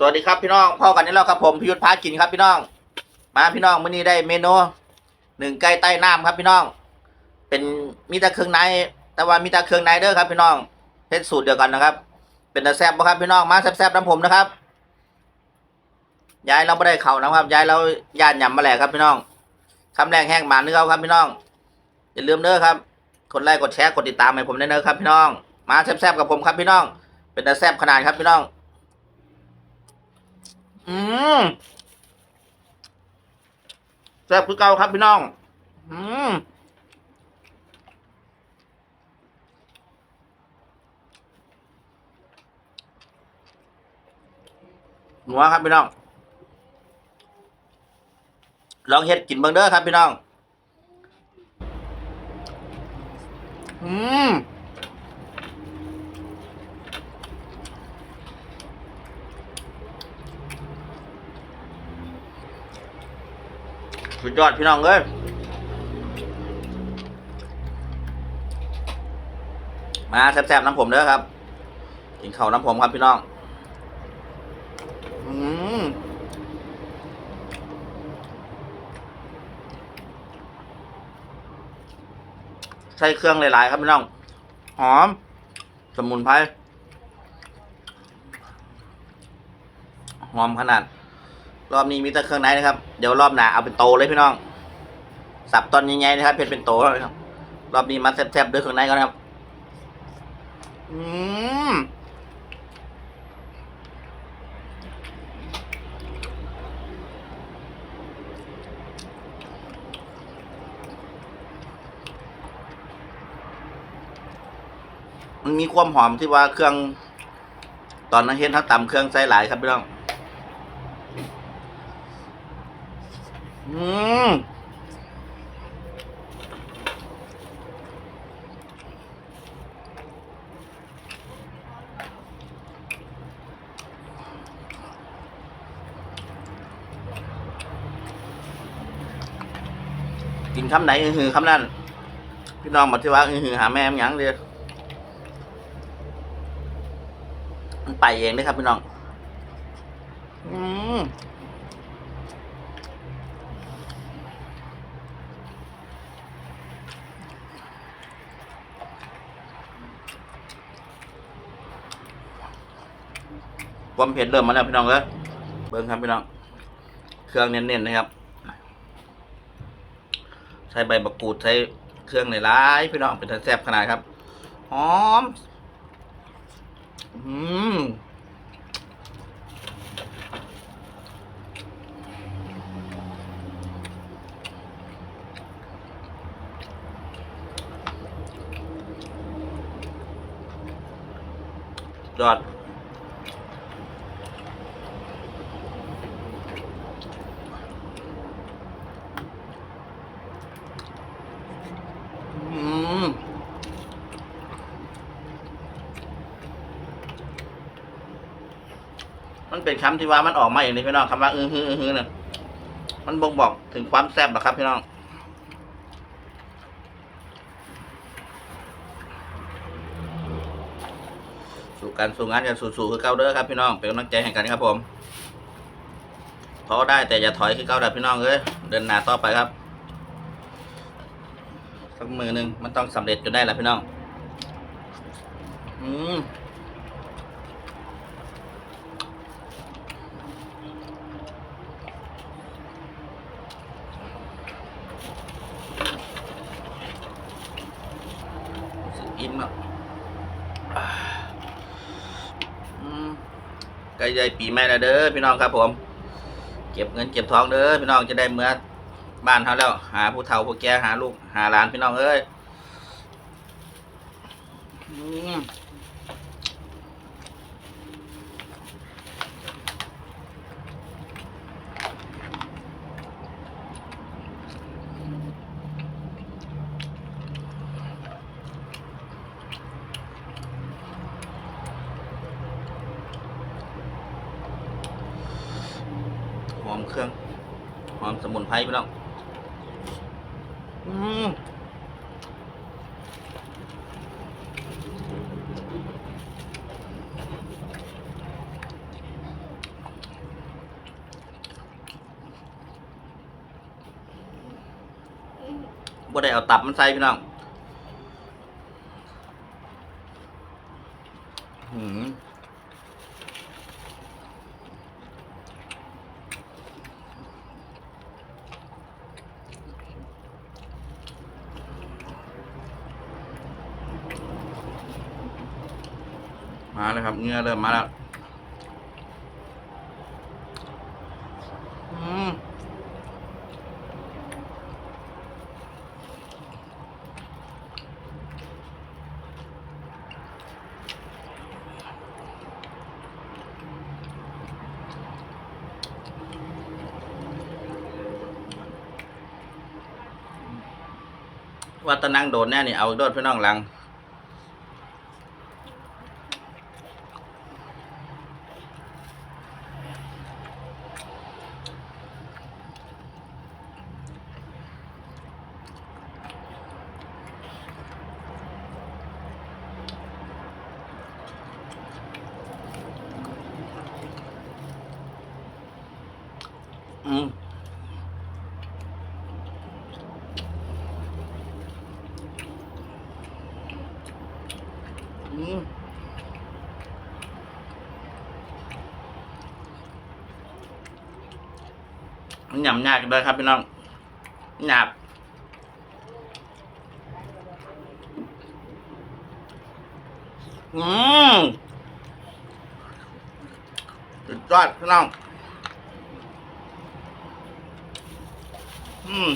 สวัสดีครับพี่น้องพ่อกันนี่แล้วครับผมพิยุทธพากินครับพี่น้อง มาพี่น้องมื้อนี้ได้เมนูหนึ่งไก่ใต้น้ำครับพี่น้อง เป็นมีแต่เครื่องในแต่ว่ามีแต่เครื่องในเด้อครับ พี่น้องเฮ็ดสูตรเดียวกันนะครับ เป็นตาแซ่บบ่ครับพี่น้องมาแซ่บๆน้ำผมนะครับยายเราไม่ได้เข่านะครับยายเราย่านยำมาแหละครับพี่น้องคำแรงแห้งหมาเนื้อครับพี่น้องอย่าลืมเด้อครับกดไลค์กดแชร์กดติดตามให้ผมได้เด้อครับ พี่น้อง มาแซ่บๆกับผมครับพี่น้อง เป็นตาแซ่บขนาดครับพี่น้อง อืมแซ่บคือเก่าครับพี่น้อง อืมหนัวครับพี่น้อง ลองเฮ็ดกินเบิ่งเด้อครับพี่น้อง อืม สุดยอดพี่น้องเอ้ยมาแซ่บๆน้ำผมเด้อครับกินข้าวน้ำผมครับพี่น้องอืมใส่เครื่องหลายๆครับพี่น้อง หอม สมุนไพร หอมขนาด รอบนี้มีแต่เครื่องในนะครับ เดี๋ยวรอบหน้าเอาเป็นโตเลยพี่น้อง สับตอนใหญ่ๆนะครับเป็นเป็นโตแล้วนะครับ รอบนี้มาแซ่บๆด้วยเครื่องในก่อนนะครับ อืมมันมีความหอมที่ว่าเครื่อง ตอนนั้นเห็นเขาตำเครื่องใส่หลายครับพี่น้อง อืมกินคำไหนอือหือคำนั้น พี่น้องมาที่ว่าอือหือหาแม่มหยังเลยมันไปเองเลยครับพี่น้อง อืม ความเผ็ดเริ่มมาแล้วพี่น้องเอ้ยเบิ้งครับพี่น้อง เครื่องเน้นๆนะครับ ใช้ใบมะกรูดใช้เครื่องในร้ายพี่น้องเป็นแซ่บขนาดครับ หอม อืมยอด อืม มันเป็นคำที่ว่ามันออกมาอย่างนี้พี่น้องคำว่าอือฮืออือฮือเนี่ยมันบ่งบอกถึงความแซ่บหรอครับพี่น้องสู่กันสู่งานกันสู่ๆคือเก้าเด้อครับพี่น้องเป็นกำลังใจให้กันครับผมท้อได้แต่อย่าถอยคือเก้าดับพี่น้องเอ้ยเดินหน้าต่อไปครับสักมือหนึ่งมันต้องสำเร็จจนได้แหละพี่น้อง อืม อิ่มอะอืมใกล้ใหญ่ปีใหม่แล้วเด้อพี่น้องครับผม เก็บเงินเก็บทองเด้อพี่น้องจะได้เมื่อบ้านเขาแล้ว หาผู้เฒ่าผู้แก่หาลูกหาหลานพี่น้องเอ้ย อมเครื่อง หอมสมุนไพรพี่น้องอืมบ่ได้เอาตับมันใส่พี่น้อง มาแล้วครับเนื้อเริ่มมาแล้วอืมว่าตะนั่งโดนแน่นี่เอาโดดพี่น้องหลัง อืมอืมมันห ยำยากเลยครับพี่น้องหยาบอืมสุดยอดพี่น้องอืม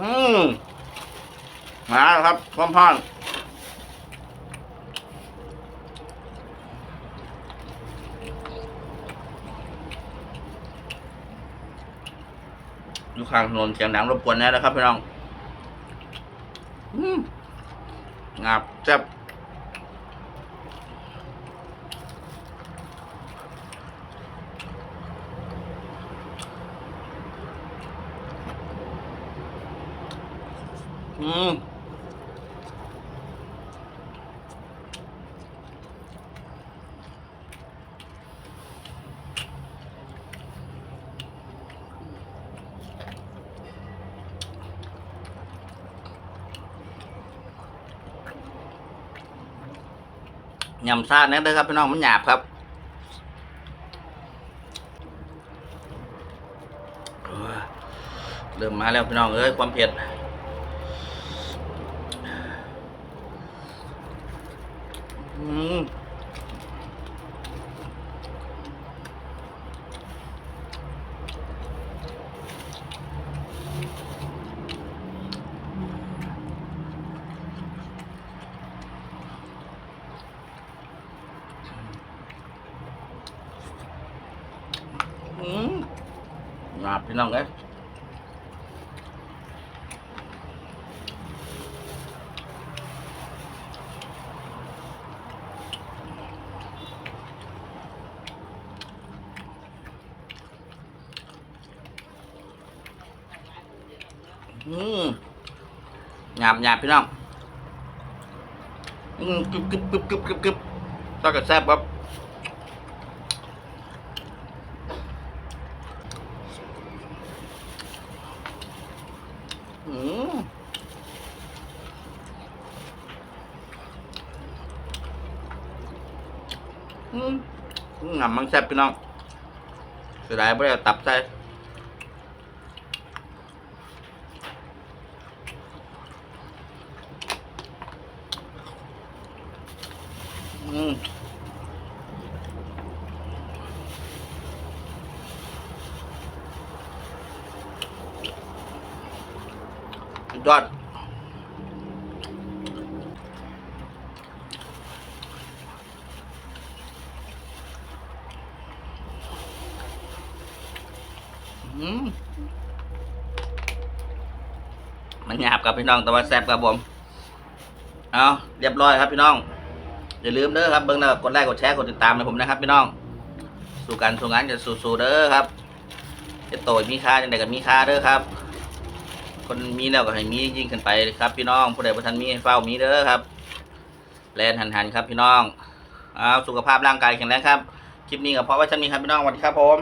อืมมาแล้วครับพร้อมพ อนอยู่ข้างถนนเสียงดังรบกวนแน่แล้วครับพี่น้องอืมงับแซ่บอืม ยำซาเนี่ยเด้อครับพี่น้องมันหยาบครับเริ่มมาแล้วพี่น้องเอ้ยความเผ็ดอืม หยาบพี่น้องเอ้ยอืมหยาบหยาบพี่น้องอืมกึบกึบกึบกึบกึบกึบต้องกับแซ่บครับอืมอืม งำมังแซ่บพี่น้องเสียดายไม่ได้ตับใส่อืมสุดยอด มันหยาบกับพี่น้องแต่ว่าแซ่บครับผม เอาเรียบร้อยครับพี่น้อง อย่าลืมเด้อครับเบิ่งแล้วกดไลค์กดแชร์กดติดตามให้ผมนะครับพี่น้อง สู่กันสู่งานจะสู่ๆเด้อครับ จะโตมีค่าจังใดก็มีค่าเด้อครับ คนมีแล้วก็ให้มียิ่งขึ้นไปครับ พี่น้องผู้ใดบ่ทันมีให้เฝ้ามีเด้อครับแลนหันหันครับพี่น้อง เอาสุขภาพร่างกายแข็งแรงครับ คลิปนี้ก็เพราะว่าฉันมีครับพี่น้องสวัสดีครับผม